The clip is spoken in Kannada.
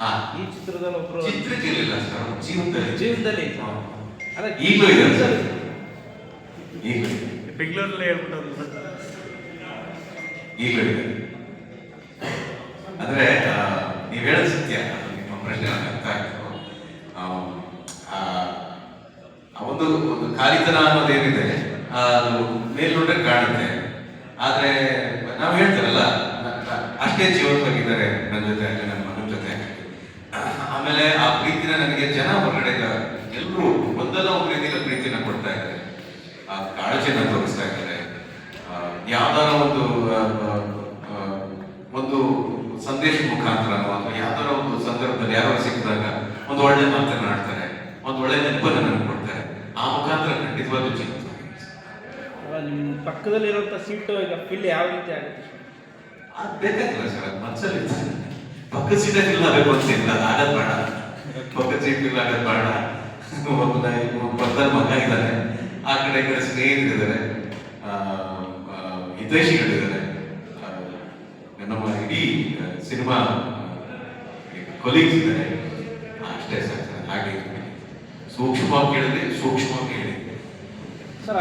ಈ ಚಿತ್ರದಲ್ಲಿ ಒಬ್ರು ಚಿತ್ರಕ್ಕಿರಲಿಲ್ಲ ಸರ್ ಜೀವನದಲ್ಲಿ. ಜೀವನದಲ್ಲಿ ಅಲ್ಲ ಈಗಲೂ ಇದೆ ಸರ್. ಈಗಲೂ. ಬೆಂಗಳೂರಲ್ಲೇ ಹೇಳ್ಬಿಟ್ಟು ಈಗಲೂ ಇದೆ ಅಂದ್ರೆ ನೀವ್ ಹೇಳೋದು ಸತ್ಯ. ನಿಮ್ಮ ಪ್ರಶ್ನೆ ನನಗೆ ಅರ್ಥ ಆಯ್ತು. ಆ, ಆ, ಆ ಒಂದು ಒಂದು ಖಾಲಿತನ ಅನ್ನೋದೇನಿದೆ ಆ, ಅದು ಮೇಲ್ನೋಟ ಕಾಣುತ್ತೆ. ಆದ್ರೆ ನಾವು ಹೇಳ್ತಾರಲ್ಲ ಅಷ್ಟೇ ಜೀವಂತವಾಗಿದ್ದಾರೆ ನನ್ನ ಜೊತೆ ನಮ್ಮ ನನ್ನ ಆಮೇಲೆ ಆ ಪ್ರೀತಿನ ನನಗೆ ಜನ ಹೊರಗಡೆ ಎಲ್ಲರೂ ಒಂದಲ್ಲ ಒಂದು ರೀತಿಯಲ್ಲಿ ಪ್ರೀತಿನ ಕೊಡ್ತಾ ಇದ್ದಾರೆ. ಆ ಕಾಳಜಿನ ತೋರಿಸ್ತಾ ಇದ್ದಾರೆ. ಯಾವ್ದಾರ ಒಂದು ಒಂದು ಸಂದೇಶ ಮುಖಾಂತರ ಅಥವಾ ಯಾವ್ದಾರ ಒಂದು ಸಂದರ್ಭದಲ್ಲಿ ಯಾರೋ ಸಿಕ್ಕಿದಾಗ ಒಂದು ಒಳ್ಳೆ ಮಾತನಾಡ್ತಾರೆ ಒಂದು ಒಳ್ಳೆ ನೆನಪನ್ನು ನನಗೆ ಕೊಡ್ತಾರೆ. ಆ ಮುಖಾಂತರ ಖಂಡಿತವಾಗ್ಲೂ ಚಿಂತೆ ನಿಮ್ಮ ಪಕ್ಕದಲ್ಲಿರುವಂಥ ಸೀಟು ಈಗ ಫಿಲ್ ಯಾವ ರೀತಿ ಆಗುತ್ತೆ? ಅದು ಬೇಕಾಗಿಲ್ಲ ಸರ್ ಅದು ಮನಸ್ಸಲ್ಲಿ ಪಕ್ಕದ ಸೀಟ ಬೇಕು ಅಂತ ಇಲ್ಲ. ಆಗದ್ ಬೇಡ ಪಕ್ಕ ಸೀಟ್ ಇಲ್ಲ ಆಗದ್ ಬೇಡ ಒಬ್ಬ ಪಕ್ಕದಲ್ಲಿ ಮಗ ಇದ್ದಾನೆ. ಆ ಕಡೆ ಈ ಕಡೆ ಸ್ನೇಹಿತರಿದ್ದಾರೆ. ಹಿತೈಷಿಗಳಿದ್ದಾರೆ. ನಮ್ಮ ಇಡೀ ಸಿನಿಮಾ ಕೊಲೀಗ್ಸ್ ಇದ್ದಾರೆ. ಅಷ್ಟೇ ಸರ್ ಹಾಗೆ ಸೂಕ್ಷ್ಮವಾಗಿ ಕೇಳಿದ್ರೆ ಸೂಕ್ಷ್ಮವಾಗಿ ಹೇಳಿ. ಸರ್